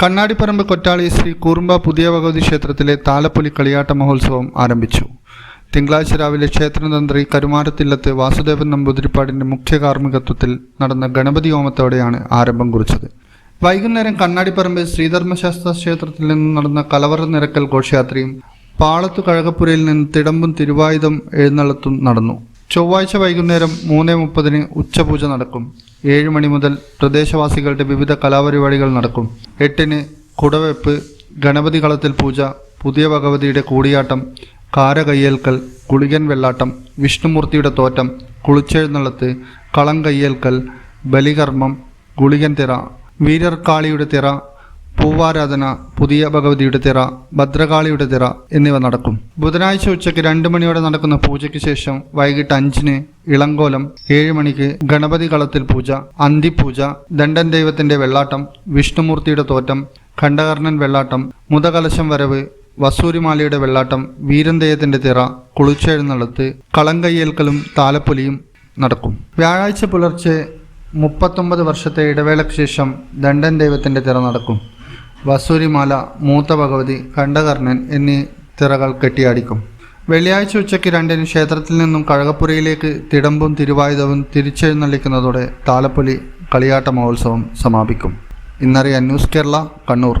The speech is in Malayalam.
കണ്ണാടിപ്പറമ്പ് കൊറ്റാളി ശ്രീ കൂറുമ്പ പുതിയ ഭഗവതി ക്ഷേത്രത്തിലെ താലപ്പൊലി കളിയാട്ട മഹോത്സവം ആരംഭിച്ചു. തിങ്കളാഴ്ച രാവിലെ ക്ഷേത്രതന്ത്രി കരുമാരത്തില്ലത്ത് വാസുദേവൻ നമ്പൂതിരിപ്പാടിന്റെ മുഖ്യ കാർമ്മികത്വത്തിൽ നടന്ന ഗണപതി ഹോമത്തോടെയാണ് ആരംഭം കുറിച്ചത്. വൈകുന്നേരം കണ്ണാടിപ്പറമ്പ് ശ്രീധർമ്മശാസ്ത്ര ക്ഷേത്രത്തിൽ നിന്ന് നടന്ന കലവറ നിരക്കൽ ഘോഷയാത്രയും പാളത്തു കഴകപ്പുരയിൽ നിന്ന് തിടമ്പും തിരുവായുധം എഴുന്നള്ളത്തും നടന്നു. ചൊവ്വാഴ്ച വൈകുന്നേരം മൂന്ന് മുപ്പതിന് ഉച്ചപൂജ നടക്കും. ഏഴ് മണി മുതൽ പ്രദേശവാസികളുടെ വിവിധ കലാപരിപാടികൾ നടക്കും. എട്ടിന് കുടവെപ്പ് ഗണപതി കളത്തിൽ പൂജ പുതിയ ഭഗവതിയുടെ കൂടിയാട്ടം കാരകയ്യേൽക്കൽ കുളികൻ വെള്ളാട്ടം വിഷ്ണുമൂർത്തിയുടെ തോറ്റം കുളിച്ചെഴുന്നള്ളത്ത് കളം കയ്യേൽക്കൽ ബലികർമ്മം ഗുളികൻ തിറ വീരർക്കാളിയുടെ തിറ പൂവാരാധന പുതിയ ഭഗവതിയുടെ തിറ ഭദ്രകാളിയുടെ തിറ എന്നിവ നടക്കും. ബുധനാഴ്ച ഉച്ചയ്ക്ക് രണ്ട് മണിയോടെ നടക്കുന്ന പൂജയ്ക്ക് ശേഷം വൈകിട്ട് അഞ്ചിന് ഇളങ്കോലം ഏഴ് മണിക്ക് ഗണപതി കളത്തിൽ പൂജ അന്തിപൂജ ദണ്ഡൻ ദൈവത്തിന്റെ വെള്ളാട്ടം വിഷ്ണുമൂർത്തിയുടെ തോറ്റം ഖണ്ഡകർണൻ വെള്ളാട്ടം മുതകലശം വരവ് വസൂരിമാലയുടെ വെള്ളാട്ടം വീരന്തേയത്തിന്റെ തിറ കുളിച്ചെഴുന്നള്ളത്ത് കളങ്കയ്യേൽക്കലും താലപ്പൊലിയും നടക്കും. വ്യാഴാഴ്ച പുലർച്ചെ മുപ്പത്തൊമ്പത് വർഷത്തെ ഇടവേളയ്ക്ക് ശേഷം ദണ്ഡൻ ദൈവത്തിന്റെ തിറ നടക്കും. വസൂരിമാല മൂത്ത ഭഗവതി കണ്ഠകർണൻ എന്നീ തിറകൾ കെട്ടിയാടിക്കും. വെള്ളിയാഴ്ച ഉച്ചയ്ക്ക് രണ്ടിന് ക്ഷേത്രത്തിൽ നിന്നും കഴകപ്പുരയിലേക്ക് തിടമ്പും തിരുവായുധവും തിരിച്ചെഴുന്നള്ളിക്കുന്നതോടെ താലപ്പൊലി കളിയാട്ട മഹോത്സവം സമാപിക്കും. ഇന്നറിയാൻ ന്യൂസ് കേരള കണ്ണൂർ.